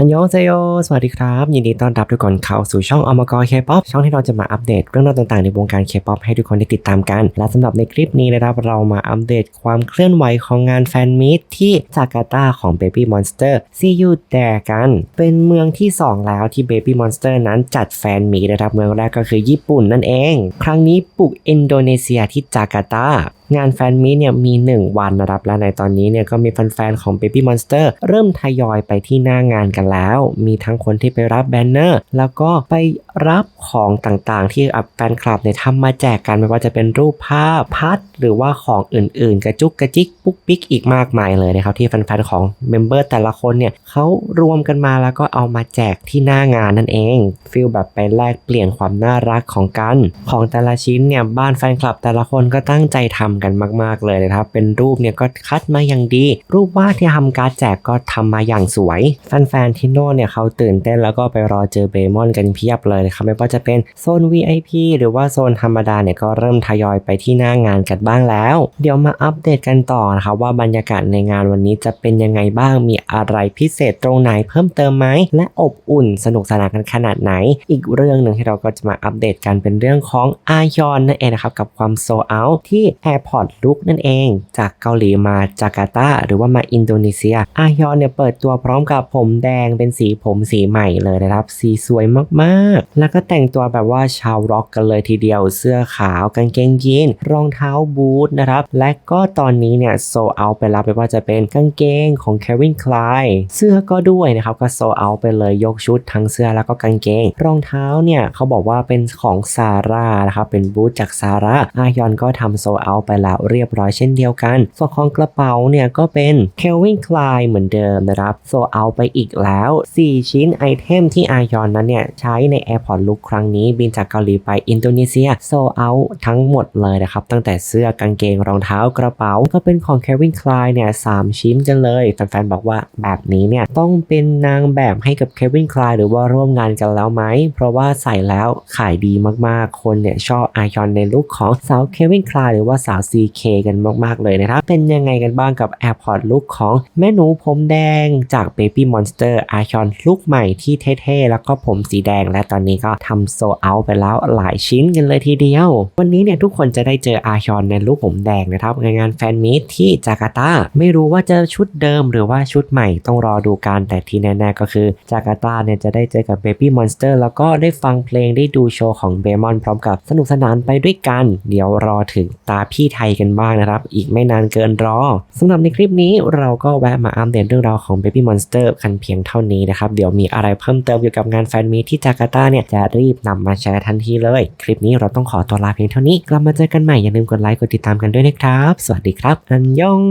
อันยองเซโย สวัสดีครับ ยินดีต้อนรับทุกคนเข้าสู่ช่องอมกรเคป๊อปช่องที่เราจะมาอัปเดตเรื่องราวต่างๆในวงการเคป๊อปให้ทุกคนได้ติดตามกัน และสำหรับในคลิปนี้นะครับเรามาอัปเดตความเคลื่อนไหวของงานแฟนมีตที่จาการ์ตาของ Baby Monster See You There กัน เป็นเมืองที่ 2 แล้วที่ Baby Monster นั้นจัดแฟนมีตนะครับเมืองแรกก็คือญี่ปุ่นนั่นเอง ครั้งนี้ปลุกอินโดนีเซียที่จาการ์ตา งานแฟนมีเนี่ยมี 1 วันนะครับ และในตอนนี้เนี่ยก็มีแฟนๆของ Baby Monster เริ่มทยอยไปที่หน้างานกันแล้ว มีทั้งคนที่ไปรับแบนเนอร์ แล้วก็ไปรับของต่างๆ ที่แฟนคลับเนี่ยทำมาแจกกันไม่ว่าจะเป็นรูปภาพพัด หรือว่าของอื่นๆ กระจุกกระจิกปุ๊กปิ๊กอีกมากมายเลยนะครับ ที่แฟนๆของเมมเบอร์แต่ละคนเนี่ยเขารวมกันมาแล้วก็เอามาแจกที่หน้างานนั่นเองฟีลแบบไปแลกเปลี่ยนความน่ารักของกัน ของแต่ละชิ้นเนี่ยบ้านแฟนคลับแต่ละคนก็ตั้งใจทำกันมาก ๆ เลยนะครับ เป็นรูปเนี่ยก็คัดมาอย่างดี รูปวาดที่ทำการดแจกก็ทำมาอย่างสวย แฟนๆที่โน่นเนี่ยเขาตื่นเต้นแล้วก็ไปรอเจอเบมอนกันเพียบเลยนะครับไม่ว่าจะเป็นโซน VIP หรือว่าโซนธรรมดาเนี่ยก็เริ่มทยอยไปที่หน้างานกันบ้างแล้ว เดี๋ยวมาอัปเดตกันต่อนะครับว่าบรรยากาศในงานวันนี้จะเป็นยังไงบ้างมีอะไรพิเศษตรงไหนเพิ่มเติมไหมและอบอุ่นสนุกสนานกันขนาดไหน อีกเรื่องหนึ่งที่เราก็จะมาอัปเดตกันเป็นเรื่องของอายอนนั่นเองนะครับกับความโซเอาที่ Airport Look นั่นเอง จากเกาหลีมาจาการ์ตาหรือว่ามาอินโดนีเซียอายอนเนี่ยเปิดตัวพร้อมกับผมแดงเป็นสีผมสีใหม่เลยนะครับ สีสวยมากๆ แล้วก็แต่งตัวแบบว่าชาวร็อกกันเลยทีเดียวเสื้อขาวกางเกงยีนรองเท้าบูทนะครับ และก็ตอนนี้เนี่ยโซเอาไปแล้วไม่ว่าจะเป็นกางเกงของ Kevin Klein เสื้อก็ด้วยนะครับก็โซเอาไปเลยยกชุดทั้งเสื้อแล้วก็กางเกง รองเท้าเนี่ยเขาบอกว่าเป็นของซาร่านะครับเป็นบูทจากซาร่าอายอนก็ทำโซเอาไปแล้วเรียบร้อยเช่นเดียวกัน ส่วนของกระเป๋าเนี่ยก็เป็น Calvin Klein เหมือนเดิมนะครับ โซเอาไปอีกแล้ว 4 ชิ้นไอเทมที่อายอนนั้นเนี่ยใช้ใน Airport Look ครั้งนี้บินจากเกาหลีไปอินโดนีเซีย โซเอาทั้งหมดเลยนะครับ ตั้งแต่เสื้อกางเกงรองเท้ากระเป๋า ก็เป็นของ Calvin Klein เนี่ยสามชิ้นกันเลยแฟนๆบอกว่าแบบนี้เนี่ยต้องเป็นนางแบบให้กับ Calvin Klein หรือว่าร่วมงานกันแล้วไหม เพราะว่าใส่แล้วขายดีมากๆ คนเนี่ยชอบอายอนในลุคของสาว Calvin Klein หรือว่าสาว CK กันมากๆเลยนะครับ เป็นยังไงกันบ้างกับ Airport Look ของแม่หนูผมแดงจาก Baby Monster อายอนลุคใหม่ที่เท่ๆ แล้วก็ผมสีแดงและตอนนี้ก็ทำโซเอาไปแล้วหลายชิ้นกันเลยทีเดียว วันนี้เนี่ยทุกคนจะได้เจออายอนในลุคผมแดงนะครับในงานแฟนมีตที่จาการ์ตา ไม่รู้ว่าจะชุดเดิมหรือว่าชุดใหม่ต้องรอดูกันแต่ที่แน่ๆก็คือจาการ์ตาเนี่ยจะได้เจอกับ Baby Monster แล้วก็ได้ฟังเพลงได้ดูโชว์ของเบมอนพร้อมกับสนุกสนานไปด้วยกัน เดี๋ยวรอถึงตาพี่ไทยกันบ้างนะครับ อีกไม่นานเกินรอสำหรับในคลิปนี้เราก็แวะมาอัปเดตเรื่องราวของ Baby Monster กันเพียงเท่านี้นะครับ เดี๋ยวมีอะไรเพิ่มเติมเกี่ยวกับงานแฟนมีที่จาการ์ตาเนี่ยจะรีบนำมาแชร์ทันทีเลย คลิปนี้เราต้องขอตัวลาเพียงเท่านี้ กลับมาเจอกันใหม่อย่าลืมกดไลค์กดติดตามกันด้วยนะครับ สวัสดีครับ อันยอง